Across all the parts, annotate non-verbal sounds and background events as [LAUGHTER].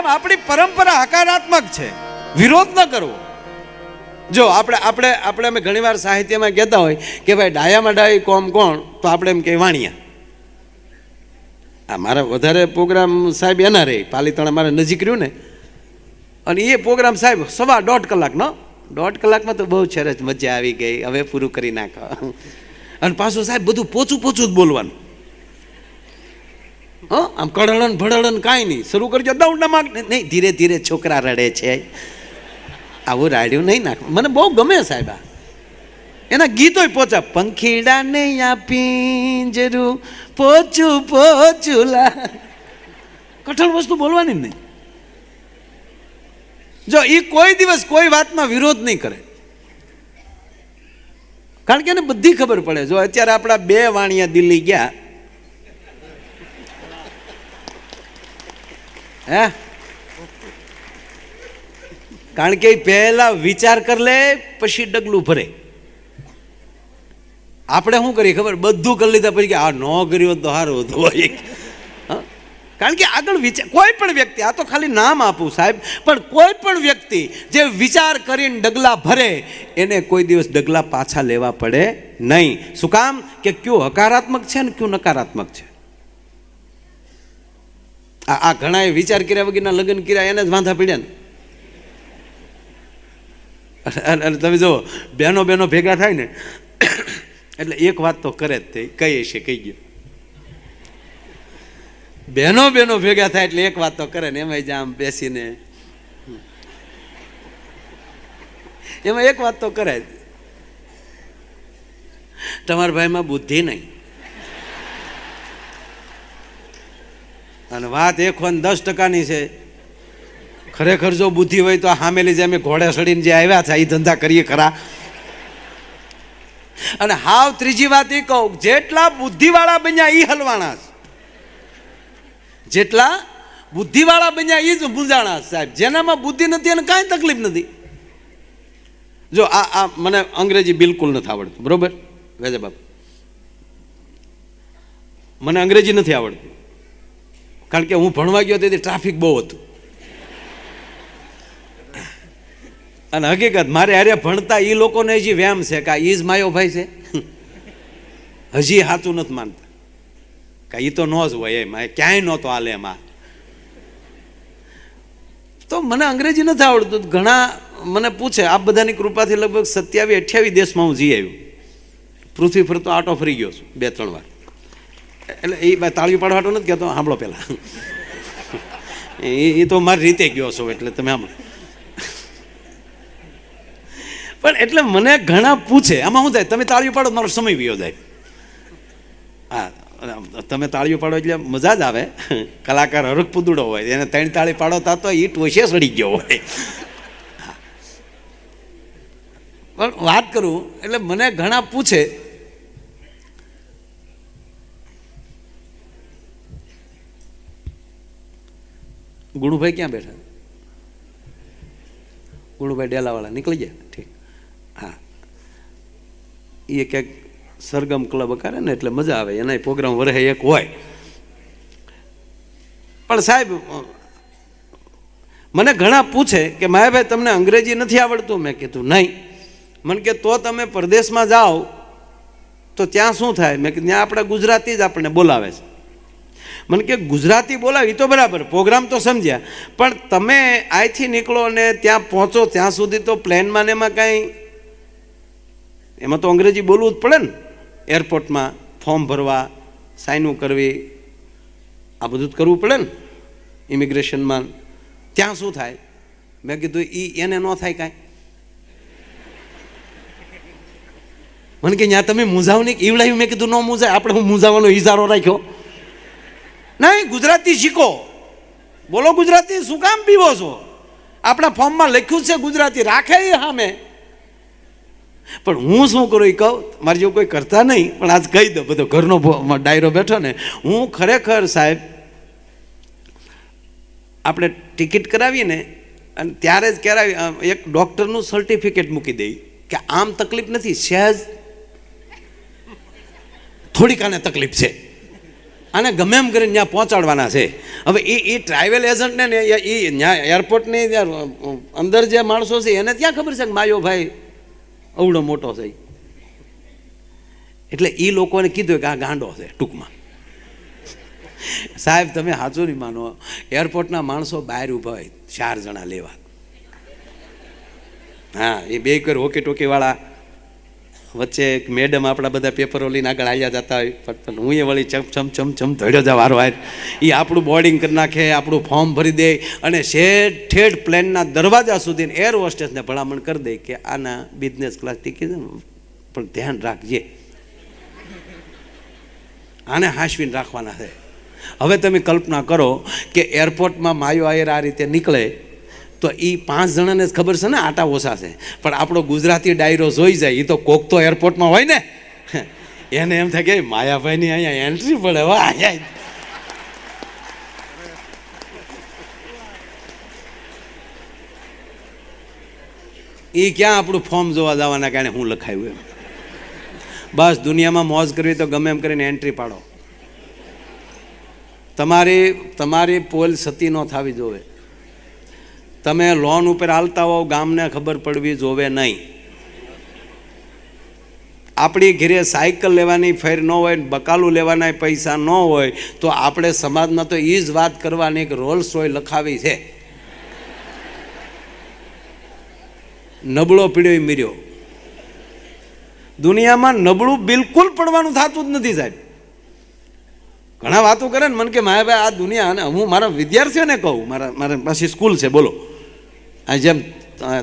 એમ આપણી પરંપરા હકારાત્મક છે, વિરોધ ન કરવો. જો આપણે આપણે આપણે અમે ઘણીવાર સાહિત્યમાં કહેતા હોય કે ભાઈ ડાયામાં ડાય કોમ કોણ? તો આપણે એમ કે વાણિયા. આ મારા વધારે પ્રોગ્રામ સાહેબ એના રહે પાલીતાણા મારે નજીક રહ્યું ને. અને એ પ્રોગ્રામ સાહેબ સવા દોઢ કલાકનો દોઢ કલાકમાં તો બહુ સરસ મજા આવી ગઈ. હવે પૂરું કરી નાખો. અને પાછું સાહેબ બધું પોચું પોચું જ બોલવાનું. હા, આમ કડળન ભડળન કાંઈ નહીં. શરૂ કરજો દઉં ડમાક નહીં, ધીરે ધીરે છોકરા રડે છે. આવું રાડ્યું નહીં નાખ. મને બહુ ગમે સાહેબ એના ગીતોય પોચા. પંખીડા ને પિંજરું, પોચું પોચું લા. કઠણ વસ્તુ બોલવાની નહીં. જો એ કોઈ દિવસ કોઈ વાતમાં વિરોધ નહીં કરે. કારણ કે એને બધી ખબર પડે. જો અત્યારે આપણા બે વાણિયા દિલ્હી ગયા હે? કારણ કે પહેલા વિચાર કરી લે, પછી ડગલું ભરે. આપણે શું કરીએ ખબર? બધું કરી લીધા પછી કે આ ન કર્યું તો સારું હતું. [LAUGHS] હોય? કારણ કે આગળ વિચાર, કોઈ પણ વ્યક્તિ, આ તો ખાલી નામ આપું સાહેબ, પણ કોઈ પણ વ્યક્તિ જે વિચાર કરીને ડગલા ભરે, એને કોઈ દિવસ ડગલા પાછા લેવા પડે નહીં. શું કામ? કે કયું હકારાત્મક છે ને કયું નકારાત્મક છે? આ ઘણાએ વિચાર કર્યા વગરના લગ્ન કર્યા, એને જ વાંધા પડ્યા ને. અને તમે જુઓ બહેનો બહેનો ભેગા થાય ને, એટલે એક વાત તો કરે જ તે કહીએ છે કહી ગયો. બહેનો બહેનો ભેગા થાય એટલે એક વાત તો કરે ને એમાં જ આમ બેસીને. એમાં એક વાત તો કરે જ. તમારા ભાઈમાં બુદ્ધિ નહીં. અને વાત એક હોય ને દસ ટકાની છે. ખરેખર જો બુદ્ધિ હોય તો આ સામેલી જે અમે ઘોડે સડીને જે આવ્યા છે એ ધંધા કરીએ ખરા. અને હાવ ત્રીજી વાત એ કહું, જેટલા બુદ્ધિવાળા બન્યા એ હલવાણા છે. જેટલા બુદ્ધિવાળા બન્યા એ જ મૂંઝાણા સાહેબ. જેનામાં બુદ્ધિ નથી એને કાંઈ તકલીફ નથી. જો આ આ મને અંગ્રેજી બિલકુલ નથી આવડતું, બરોબર? વેજા બાપુ. મને અંગ્રેજી નથી આવડતું. કારણ કે હું ભણવા ગયો તેથી ટ્રાફિક બહુ હતું. અને હકીકત, મારે હારે ભણતા એ લોકોને હજી વ્યામ છે કે આ ઈજ માયો ભાઈ છે. હજી સાચું નથી માનતા. કે એ તો ન જ હોય એમ ક્યાંય નહોતો હાલે એમાં તો મને અંગ્રેજી નથી આવડતું. ઘણા મને પૂછે આ બધાની કૃપાથી લગભગ સત્યાવીસ અઠ્યાવીસ દેશમાં હું જઈ આવ્યું. પૃથ્વી ફરતો આટો ફરી ગયો છું, બે ત્રણ વાર. એટલે એ તાળીઓ પાડવાટો નથી કહેતો, સાંભળો પહેલાં. એ તો મારી રીતે ગયો છો, એટલે તમે આમ પણ એટલે મને ઘણા પૂછે, આમાં શું થાય? તમે તાળીઓ પાડો મારો સમય વિયો જાય. હા તમે તાળીઓ પાડો એટલે મજા જ આવે. કલાકાર હરખ પુદુડો હોય, એને ત્રણ તાળી પાડો તા તો એ ટોશે સડી ગયો હોય. પણ વાત કરું, એટલે મને ઘણા પૂછે ગુણુભાઈ ક્યાં બેઠા? ગુણુભાઈ ડેલાવાળા, નીકળી ગયા ઠીક. હા. એ ક્યાંક સરગમ ક્લબ કરે ને એટલે મજા આવે, એના પ્રોગ્રામ વરહે એક હોય. પણ સાહેબ, મને ઘણા પૂછે કે, માયાભાઈ, તમને અંગ્રેજી નથી આવડતું? મેં કીધું, નહીં. મને કે, તો તમે પરદેશમાં જાઓ, તો ત્યાં શું થાય? મેં કીધું, ત્યાં આપણા ગુજરાતી જ આપણને બોલાવે છે. મને કે ગુજરાતી બોલાવી તો બરાબર, પ્રોગ્રામ તો સમજ્યા. પણ તમે અહીંથી નીકળો અને ત્યાં પહોંચો, ત્યાં સુધી તો પ્લેનમાં ને એમાં કાંઈ, એમાં તો અંગ્રેજી બોલવું જ પડે ને. એરપોર્ટમાં ફોર્મ ભરવા સાઇનો કરવી, આ બધું જ કરવું પડે ને. ઇમિગ્રેશનમાં ત્યાં શું થાય? મેં કીધું એ એને ન થાય કાંઈ. મને કે ત્યાં તમે મૂંઝાવ નહીં ઈવડાયું મેં કીધું, ન મૂંઝાય આપણે હું મૂંઝાવાનો ઇજારો રાખ્યો. નહીં, ગુજરાતી શીખો. બોલો ગુજરાતી, શું કામ પીવો છો? આપણા ફોર્મમાં લખ્યું છે ગુજરાતી, રાખે સામે. પણ હું શું કરું એ કહું, મારી જેવું કોઈ કરતા નહીં, પણ આજ કહી દો બધો ઘરનો ડાયરો બેઠો ને, હું ખરેખર સાહેબ, આપણે ટિકિટ કરાવીએ ને, અને ત્યારે જ કરાવી એક ડૉક્ટરનું સર્ટિફિકેટ મૂકી દઈ, કે આમ તકલીફ નથી, સહેજ થોડીક આને તકલીફ છે. આને ગમે એમ કરીને ત્યાં પહોંચાડવાના છે. હવે એ એ ટ્રાવેલ એજન્ટને એ ત્યાં એરપોર્ટની અંદર જે માણસો છે, એને ત્યાં ખબર છે કે માયો ભાઈ અવડો મોટો છે? એટલે એ લોકોને કીધું કે આ ગાંડો છે, ટૂંકમાં. સાહેબ, તમે સાચું નહીં માનો. એરપોર્ટના માણસો બહાર ઊભા હોય, ચાર જણા લેવા. હા, એ બે કર હોકી ટોકીવાળા વચ્ચે એક મેડમ આપણા બધા પેપરો લઈને આગળ આવ્યા જતા હોય. પણ હું એ વળી ચમ ચમ ચમ ચમ ધડ્યો જા વારો વાર એ આપણું બોર્ડિંગ કરી નાખે, આપણું ફોર્મ ભરી દે અને શેઠ, ઠેઠ પ્લેનના દરવાજા સુધી એર હોસ્ટેસને ભલામણ કરી દે કે આના બિઝનેસ ક્લાસ ટિકિટ પણ ધ્યાન રાખજે. આને હાંસવીને રાખવાના છે. હવે તમે કલ્પના કરો કે એરપોર્ટમાં માયો આયર આ રીતે નીકળે તો એ પાંચ જણાને જ ખબર છે ને આટા ઓછા છે. પણ આપણો ગુજરાતી ડાયરો જોઈ જાય એ તો કોક તો એરપોર્ટમાં હોય ને. [LAUGHS] એને એમ થાય કે માયાભાઈની અહીંયા એન્ટ્રી પડે વા અહીંયા એ ક્યાં આપણું ફોર્મ જોવા જવાના કારણે હું લખાયું એમ. બસ, દુનિયામાં મોજ કરવી તો ગમે એમ કરીને એન્ટ્રી પાડો. તમારી તમારી પોલ સતી ન થવી જોવે. તમે લોન ઉપર હાલતા હોવ, ગામને ખબર પડવી જોવે નહીં. આપણી ઘરે સાયકલ લેવાની ફેર ન હોય, બકાલું લેવાના પૈસા ન હોય, તો આપણે સમાજમાં તો એ જ વાત કરવાની કે રોલ્સ હોય લખાવી છે. નબળો પીડ્યો મીર્યો. દુનિયામાં નબળું બિલકુલ પડવાનું થતું જ નથી સાહેબ. ઘણા વાતો કરે ને મને કે માયાભાઈ, આ દુનિયા અને હું મારા વિદ્યાર્થીઓને કહું, મારા મારા પાસે સ્કૂલ છે, બોલો. આ જેમ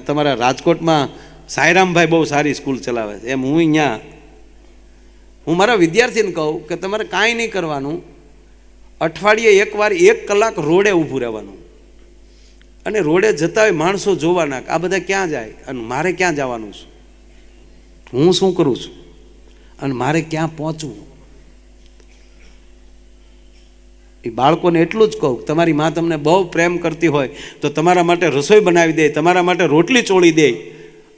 તમારા રાજકોટમાં સાયરામભાઈ બહુ સારી સ્કૂલ ચલાવે છે. એમ હું અહીંયા હું મારા વિદ્યાર્થીને કહું કે તમારે કાંઈ નહીં કરવાનું. અઠવાડિયે એકવાર એક કલાક રોડે ઊભું રહેવાનું. અને રોડે જતા હોય માણસો જોવાના આ બધા ક્યાં જાય? અને મારે ક્યાં જવાનું છે? હું શું કરું છું? અને મારે ક્યાં પહોંચવું? એ બાળકોને એટલું જ કહું, તમારી માં તમને બહુ પ્રેમ કરતી હોય તો તમારા માટે રસોઈ બનાવી દે, તમારા માટે રોટલી ચોળી દે.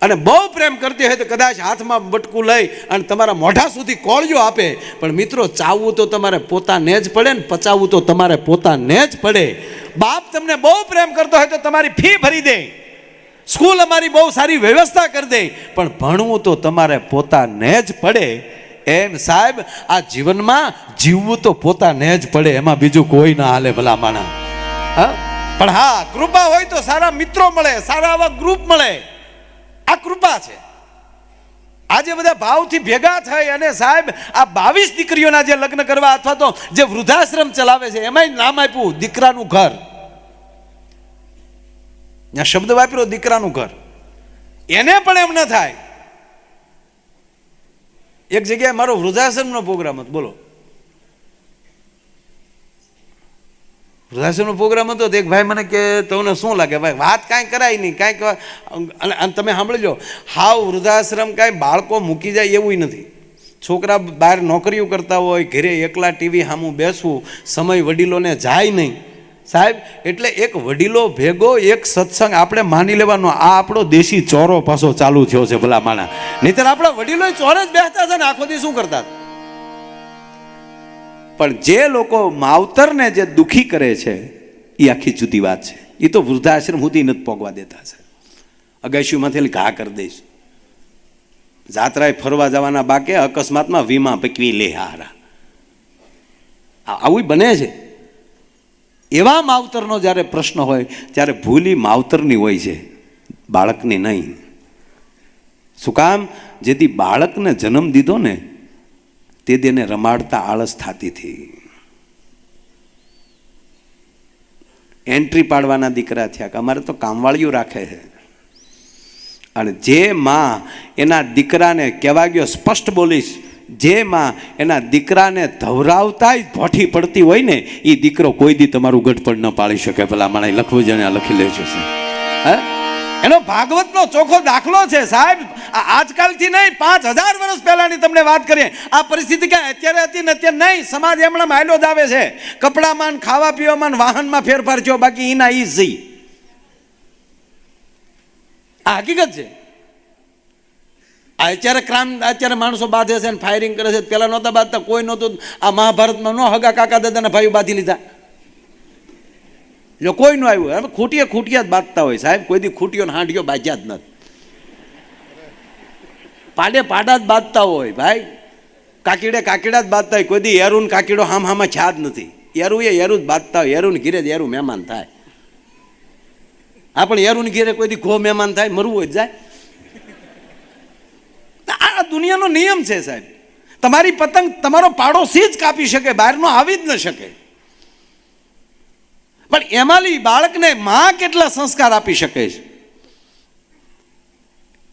અને બહુ પ્રેમ કરતી હોય તો કદાચ હાથમાં બટકું લઈ અને તમારા મોઢા સુધી કોળિયો આપે. પણ મિત્રો, ચાવવું તો તમારે પોતાને જ પડે ને પચાવવું તો તમારે પોતાને જ પડે. બાપ તમને બહુ પ્રેમ કરતો હોય તો તમારી ફી ભરી દે. સ્કૂલ અમારી બહુ સારી વ્યવસ્થા કરી દે. પણ ભણવું તો તમારે પોતાને જ પડે. એમ સાહેબ, આ જીવનમાં જીવવું તો પોતાને જ પડે, એમાં બીજું કોઈ ના હાલે ભલા માણા. હા? પણ હા, કૃપા હોય તો સારા મિત્રો મળે, સારા આવા ગ્રુપ મળે. આ કૃપા છે. આજે બધા ભાવથી ભેગા થઈ અને સાહેબ, આ બાવીસ દીકરીઓના જે લગ્ન કરવા અથવા તો જે વૃદ્ધાશ્રમ ચલાવે છે, એમાંય નામ આપ્યું, દીકરાનું ઘર. ત્યાં શબ્દ વાપર્યો, દીકરાનું ઘર. એને પણ એમ ન થાય. એક જગ્યાએ મારો વૃદ્ધાશ્રમનો પ્રોગ્રામ હતો. બોલો. વૃદ્ધાશ્રમનો પ્રોગ્રામ હતો એક ભાઈ મને કે, તમને શું લાગે? ભાઈ, વાત કાંઈ કરાય નહીં, કાંઈક અને તમે સાંભળી લો હાવ વૃદ્ધાશ્રમ કાંઈ બાળકો મૂકી જાય એવું નથી. છોકરા બહાર નોકરીઓ કરતા હોય, ઘરે એકલા ટીવી સામું બેસવું, સમય વડીલોને જાય નહીં. સાહેબ, એટલે એક વડીલો ભેગો, એક સત્સંગ આપણે માની લેવાનો. આ આપણો દેશી ચોરો પાછો ચાલુ થયો છે ભલા માણા નહીતર આપણા વડીલો ચોરે જ બેસતા છે ને આખો દી શું કરતા? પણ જે લોકો માવતરને જે દુખી કરે છે એ આખી જુદી વાત છે. એ તો વૃદ્ધાશ્રમ સુધી નથી પોગવા દેતા છે અગાશીમાંથી ઘા કરી દઈશ. જાત્રાએ ફરવા જવાના બાકે અકસ્માતમાં વીમા પકવી લે હારા. આવું બને છે. એવા માવતરનો જ્યારે પ્રશ્ન હોય, ત્યારે ભૂલી માવતરની હોય છે, બાળકની નહીં. શું કામ? જેથી બાળકને જન્મ દીધો ને, તે તેને રમાડતા આળસ થતી હતી. એન્ટ્રી પાડવાના દીકરા થયા કે અમારે તો કામવાળીઓ રાખે છે. અને જે માં એના દીકરાને કહેવા ગયો, સ્પષ્ટ બોલીશ જે માં એના દીકરાને ધવરાવતાય ભોઠી પડતી હોય ને એ દીકરો કોઈ દી તમારું ગઢપણ ન પાડી શકે. પેલા મને લખવું જણે આ લખી લેજો હે? એનો ભાગવતનો ચોખ્ખો દાખલો છે સાહેબ. આજકાલથી નહીં, પાંચ હજાર વર્ષ પહેલાની તમને વાત કરીએ. આ પરિસ્થિતિ ક્યાં અત્યારે હતી ને અત્યારે નહીં. સમાજ એમણે માયલો આવે છે. કપડામાં ખાવા પીવામાં વાહનમાં ફેરફાર થયો, બાકી એના ઈ સહી આ હકીકત છે. આ અત્યારે ક્રાઇમ અત્યારે માણસો બાંધે છે ને ફાયરિંગ કરે છે. પહેલાં નહોતા બાંધતા, કોઈ નહોતું. આ મહાભારતમાં ન હગા કાકા દાદાના ભાઈઓ બાંધી લીધા. જો કોઈ ન આવ્યું હવે ખૂટીએ ખૂટિયા જ બાંધતા હોય સાહેબ. કોઈ દી ખૂટીઓ ને હાંઢીઓ બાજ્યા જ નથી. પાડે પાડા જ બાંધતા હોય ભાઈ. કાકીડે કાકીડા જ બાંધતા હોય. કોઈ દી એરું કાકીડો હામ હામાં છા જ નથી. એરું એ એરું જ બાંધતા હોય. એરું ઘીરે જ એરું મહેમાન થાય. આ પણ એરું ઘીરે કોઈ દી ઘો મહેમાન થાય, મરવું જ જાય. આ દુનિયાનો નિયમ છે સાહેબ. તમારી પતંગ તમારો પાડોશી જ કાપી શકે, બહારનો આવી જ ન શકે. પણ એમાંલી બાળકને માં કેટલા સંસ્કાર આપી શકે છે?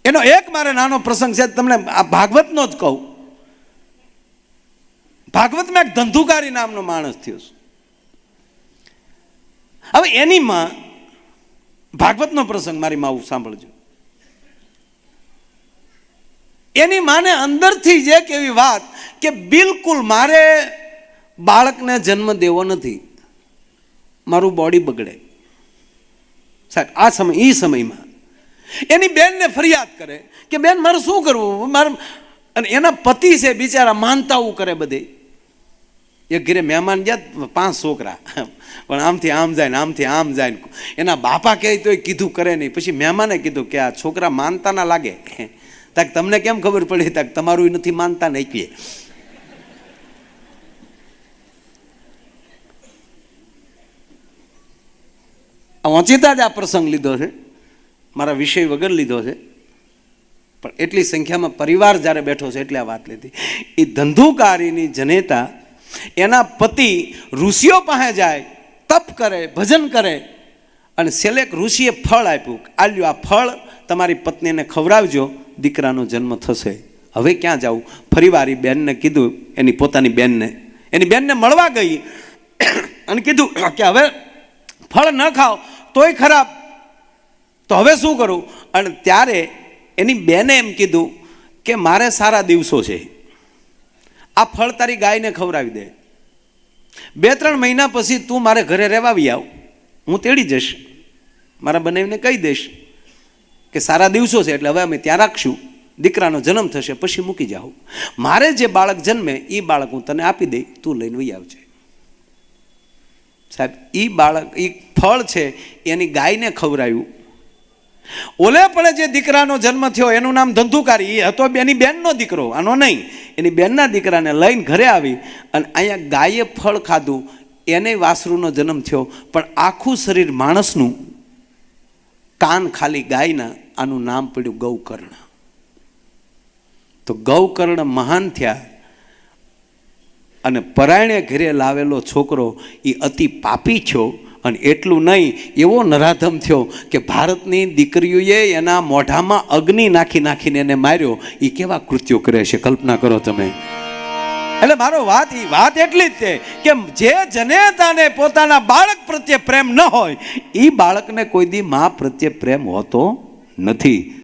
એનો એક મારે નાનો પ્રસંગ છે, તમને આ ભાગવતનો જ કહું. ભાગવતમાં એક ધંધુકારી નામનો માણસ થયો છે. હવે એની માં, ભાગવતનો પ્રસંગ મારી માવું સાંભળજો. એની માને અંદરથી જ એક એવી વાત કે બિલકુલ મારે બાળકને જન્મ દેવો નથી. મારું બોડી બગડે. સાહેબ, આ સમય એ સમયમાં. એની બેનને ફરિયાદ કરે કે બેન, મારે શું કરવું? મારે અને એના પતિ છે બિચારા માનતાવું કરે બધે. એક ઘરે મહેમાન ગયા પાંચ છોકરા. પણ આમથી આમ જાય ને આમથી આમ જાય ને. એના બાપા કહે તો કીધું કરે નહીં. પછી મહેમાને કીધું કે આ છોકરા માનતા ના લાગે. તાક તમને કેમ ખબર પડી? તાક તમારું નથી માનતા ને એટલે વાંચીતા જ આ પ્રસંગ લીધો છે. મારા વિષય વગર લીધો છે. પણ એટલી સંખ્યામાં પરિવાર જ્યારે બેઠો છે એટલે આ વાત લીધી. એ ધંધુકારીની જનેતા, એના પતિ ઋષિઓ પાસે જાય, તપ કરે, ભજન કરે, અને સેલેક ઋષિએ ફળ આપ્યું. આલ્યું, આ ફળ તમારી પત્નીને ખવડાવજો. દીકરાનો જન્મ થશે. હવે ક્યાં જાવું ફરીવાર એ બેનને કીધું, એની પોતાની બેનને. એની બેનને મળવા ગઈ [COUGHS] અને કીધું [COUGHS] કે હવે ફળ ન ખાઓ, તોય ખરાબ. તો હવે શું કરું? અને ત્યારે એની બેને એમ કીધું કે મારે સારા દિવસો છે. આ ફળ તારી ગાયને ખવડાવી દે. બે ત્રણ મહિના પછી તું મારે ઘરે રહેવાવી આવ. હું તેડી જઈશ. મારા બનાવીને કહી દઈશ. કે સારા દિવસો છે એટલે હવે અમે ત્યાં રાખશું. દીકરાનો જન્મ થશે, પછી મૂકી જાઉં મારે જે બાળક જન્મે એ બાળક હું તને આપી દઈ, તું લઈને વહી આવજે. સાહેબ એ બાળક એ ફળ છે, એની ગાયને ખવરાયું ઓલે પણ જે દીકરાનો જન્મ થયો, એનું નામ ધંધુકારી એ હતો એની બેનનો દીકરો, આનો નહીં. એની બેનના દીકરાને લઈને ઘરે આવી અને અહીંયા ગાયે ફળ ખાધું. એને વાસરુનો જન્મ થયો. પણ આખું શરીર માણસનું કાન ખાલી ગાયના આનું નામ પડ્યું ગૌકર્ણ. તો ગૌકર્ણ મહાન થયા અને પરાયણે ઘરે લાવેલો છોકરો એ અતિ પાપી થયો અને એટલું નહીં, એવો નરાધમ થયો કે ભારતની દીકરીઓએ એના મોઢામાં અગ્નિ નાખી નાખીને એને માર્યો. એ કેવા કૃત્યો કરે છે? કલ્પના કરો તમે. એટલે મારો વાત એ વાત એટલી જ છે કે જે જનેતાને પોતાના બાળક પ્રત્યે પ્રેમ ન હોય એ બાળકને કોઈ દી મા પ્રત્યે પ્રેમ હોતો નથી.